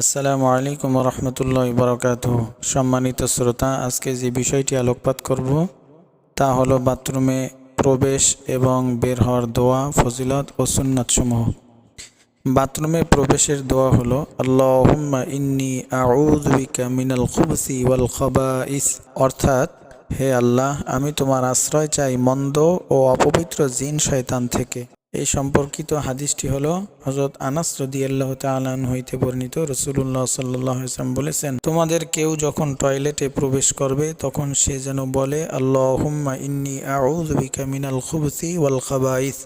আসসালামু আলাইকুম রহমতুল্লাহ বরকাত সম্মানিত শ্রোতা, আজকে যে বিষয়টি আলোকপাত করব, তা হলো বাথরুমে প্রবেশ এবং বের হওয়ার দোয়া, ফজিলত ও সুন্নাতসমূহ। বাথরুমে প্রবেশের দোয়া হলো, আল্লাহুম্মা ইন্নি আউযু বিকা মিনাল খুবসি ওয়াল অর্থাৎ, হে আল্লাহ, আমি তোমার আশ্রয় চাই মন্দ ও অপবিত্র জিন শয়তান থেকে। এই সম্পর্কিত হাদিসটি হলো হজরত আনাস রদিয়াল্লাহ তালান হইতে বর্ণিত। রসুল্লাহ সাল্লাহ ইসলাম বলেছেন, তোমাদের কেউ যখন টয়লেটে প্রবেশ করবে, তখন সে যেন বলে, আল্লাহুম্মা ইন্নি আউযু বিকা মিনাল খুবসি ওয়াল খাবাইস।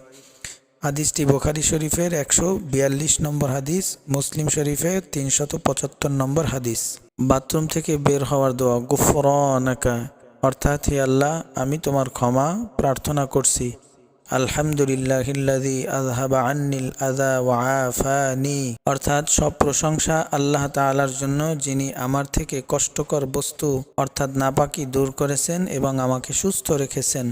হাদিসটি বোখারি শরীফের একশো বিয়াল্লিশ নম্বর হাদিস, মুসলিম শরীফের তিনশত পঁচাত্তর নম্বর হাদিস। বাথরুম থেকে বের হওয়ার দোয়া, গুফরানাকা অর্থাৎ, হে আল্লাহ, আমি তোমার ক্ষমা প্রার্থনা করছি। আলহামদুলিল্লাহিল্লাযী আযহাবা আন্নিল আযা ওয়া আফানি। অর্থাৎ সব প্রশংসা আল্লাহ তাআলার জন্য, যিনি আমার থেকে কষ্টকর বস্তু, অর্থাৎ নাপাকি দূর করেছেন এবং আমাকে সুস্থ রেখেছেন।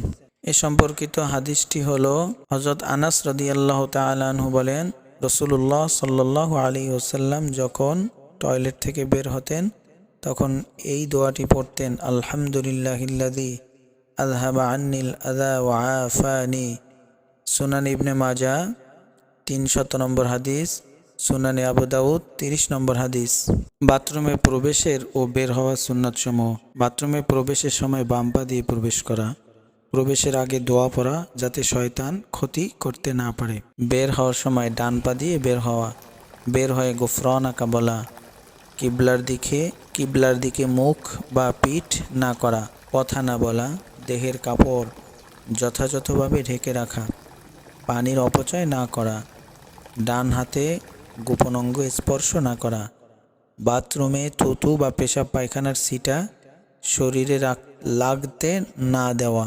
এ সম্পর্কিত হাদিসটি হল হজরত আনাস রদিয়াল্লাহ তালাহু বলেন রসুল্লাহ সাল্লাহ আলী ওসাল্লাম যখন টয়লেট থেকে বের হতেন, তখন এই দোয়াটি পড়তেন আলহামদুলিল্লাহিল্লাদি আজহাবা আন্নিল আদা ওয়াফানি সুনান ইবনে মাজা তিনশত নম্বর হাদিস। সুনানে আবু দাউদ, তিরিশ নম্বর হাদিস। বাথরুমে প্রবেশের ও বের হওয়ার সুন্নাতসমূহ। বাথরুমে প্রবেশের সময় বাম পা দিয়ে প্রবেশ করা। প্রবেশের আগে দোয়া পড়া যাতে শয়তান ক্ষতি করতে না পারে। বের হওয়ার সময় ডান পা দিয়ে বের হওয়া। বের হয়ে গোফরন আঁকা বলা। কিবলার দিকে কিবলার দিকে মুখ বা পিঠ না করা। কথা না বলা। দেহের কাপড় যথাযথভাবে ঢেকে রাখা। পানির অপচয় না করা, ডান হাতে গোপন অঙ্গ স্পর্শ না করা, বাথরুমে থুতু বা পেশাব পায়খানার সিটা শরীরে লাগতে না দেওয়া,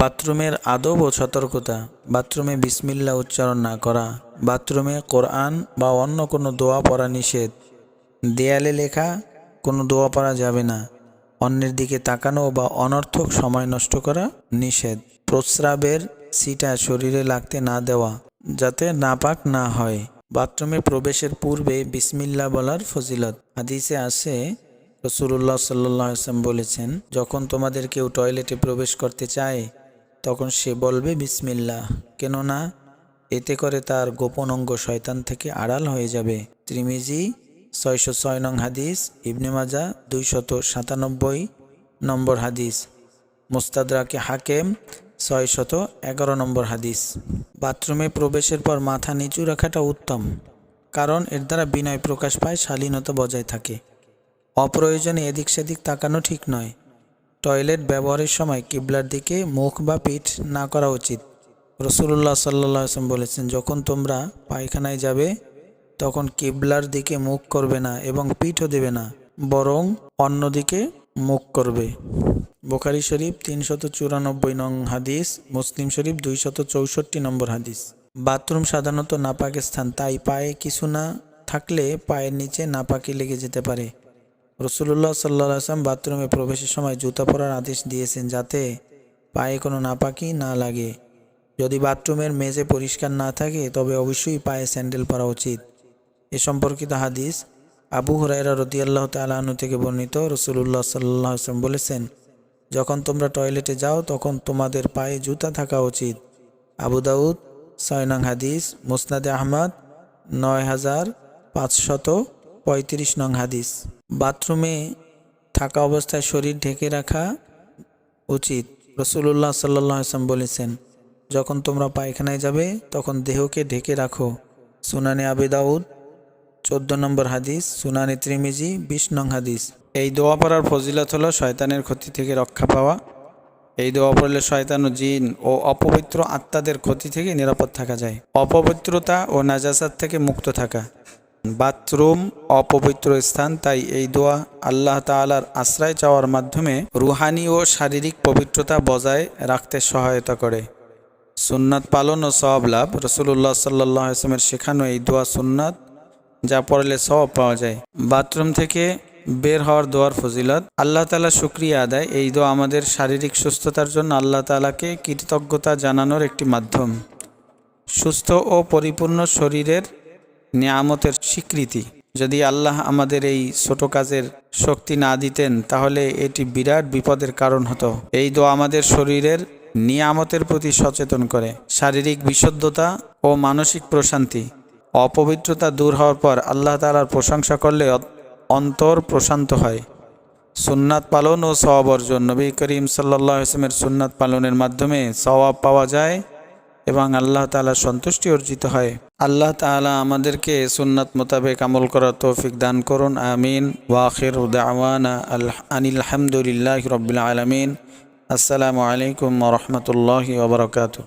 বাথরুমের আদব ও সতর্কতা, বাথরুমে বিসমিল্লা উচ্চারণ না করা, বাথরুমে কোরআন বা অন্য কোনো দোয়া পড়া নিষেধ, দেয়ালে লেখা কোনো দোয়া পড়া যাবে না, অন্যের দিকে তাকানো বা অনর্থক সময় নষ্ট করা নিষেধ, প্রস্রাবের সিটা শরীরে লাগতে না দেওয়া, যাতে নাপাক না হয়। বাথরুমে প্রবেশের পূর্বে বিসমিল্লা বলার ফজিলত। হাদিসে আছে রসুল্লাহ সাল্লাম বলেছেন, যখন তোমাদের কেউ টয়লেটে প্রবেশ করতে চায়, তখন সে বলবে বিসমিল্লা কেননা, এতে করে তার গোপন অঙ্গ শয়তান থেকে আড়াল হয়ে যাবে। ত্রিমিজি, ছয়শো ছয় নং হাদিস, ইবনে মাজা দুইশত সাতানব্বই নম্বর হাদিস। মুস্তাদরাকে হাকেম ছয়শত এগারো নম্বর হাদিস। বাথরুমে প্রবেশের পর মাথা নিচু রাখাটা উত্তম, কারণ এর দ্বারা বিনয় প্রকাশ পায়, শালীনতা বজায় থাকে। অপ্রয়োজনে এদিক সেদিক তাকানো ঠিক নয়। টয়লেট ব্যবহারের সময় কিবলার দিকে মুখ বা পিঠ না করা উচিত। রসুল্লাহ সাল্লাহ আসলাম বলেছেন, যখন তোমরা পায়খানায় যাবে, তখন কিবলার দিকে মুখ করবে না এবং পিঠও দেবে না, বরং অন্যদিকে মুখ করবে। বোখারি শরীফ তিনশত চুরানব্বই নং হাদিস, মুসলিম শরীফ দুইশত চৌষট্টি নম্বর হাদিস। বাথরুম সাধারণত নাপাক স্থান, তাই পায়ে কিছু না থাকলে পায়ের নিচে নাপাকি লেগে যেতে পারে। রসুল্লাহ সাল্লাহ আসলাম বাথরুমে প্রবেশের সময় জুতা পরার আদেশ দিয়েছেন যাতে পায়ে কোনো নাপাকি না লাগে। যদি বাথরুমের মেঝে পরিষ্কার না থাকে, তবে অবশ্যই পায়ে স্যান্ডেল পরা উচিত। এ সম্পর্কিত হাদিস আবু হুরাইরা রদিয়াল্লাহ তালাহনু থেকে বর্ণিত। রসুল্লাহ সাল্লাহ আসলাম বলেছেন যখন তোমরা টয়লেটে যাও, তখন তোমাদের পায়ে জুতা থাকা উচিত। আবু দাউদ, ছয় নং হাদিস, মুসনাদে আহমদ, নয় হাজার পাঁচশত পঁয়ত্রিশ নং হাদিস। বাথরুমে থাকা অবস্থায় শরীর ঢেকে রাখা উচিত। রসুল্লাহ সাল্লাহ আসলাম বলেছেন, যখন তোমরা পায়খানায় যাবে, তখন দেহকে ঢেকে রাখো। সুনানে আবি দাউদ চোদ্দ নম্বর হাদিস, সুনানি ত্রিমিজি, বিশ নং হাদিস। এই দোয়া পড়ার ফজিলত হলো শয়তানের ক্ষতি থেকে রক্ষা পাওয়া। এই দোয়া পড়লে শয়তান ও জিন ও অপবিত্র আত্মাদের ক্ষতি থেকে নিরাপদ থাকা যায়। অপবিত্রতা ও নাজাসাত থেকে মুক্ত থাকা। বাথরুম অপবিত্র স্থান, তাই এই দোয়া আল্লাহ তাআলার আশ্রয় চাওয়ার মাধ্যমে রুহানি ও শারীরিক পবিত্রতা বজায় রাখতে সহায়তা করে। সুন্নাত পালন ও সওয়াব লাভ। রসুল্লাহ সাল্লাহ আসলামের শেখানো এই দোয়া সুন্নাত যা পড়লে সব পাওয়া যায়। বাথরুম থেকে বের হওয়ার দোয়ার ফজিলত। আল্লাহ তালা শুক্রিয়া আদায়। এই দোয়া আমাদের শারীরিক সুস্থতার জন্য আল্লাহ তালাকে কৃতজ্ঞতা জানানোর একটি মাধ্যম। সুস্থ ও পরিপূর্ণ শরীরের নিয়ামতের স্বীকৃতি। যদি আল্লাহ আমাদের এই ছোট কাজের শক্তি না দিতেন, তাহলে এটি বিরাট বিপদের কারণ হতো। এই দোয়া আমাদের শরীরের নিয়ামতের প্রতি সচেতন করে। শারীরিক বিশুদ্ধতা ও মানসিক প্রশান্তি। অপবিত্রতা দূর হওয়ার পর আল্লাহ তালার প্রশংসা করলে অন্তর প্রশান্ত হয়। সুন্নাত পালন ও সওয়াব অর্জন। নবী করিম সাল্লাহ ইসলামের সুন্নাত পালনের মাধ্যমে সওয়াব পাওয়া যায় এবং আল্লাহ তাআলার সন্তুষ্টি অর্জিত হয়। আল্লাহ তাআলা আমাদেরকে সুন্নাত মোতাবেক আমল করার তৌফিক দান করুন। আমিন। ওয়াখির দাওয়ানা আল্লাহ আনিল হামদুলিল্লাহ রবিল আলমিন। আসসালামু আলাইকুম রহমতুল্লাহি ওবরকাতু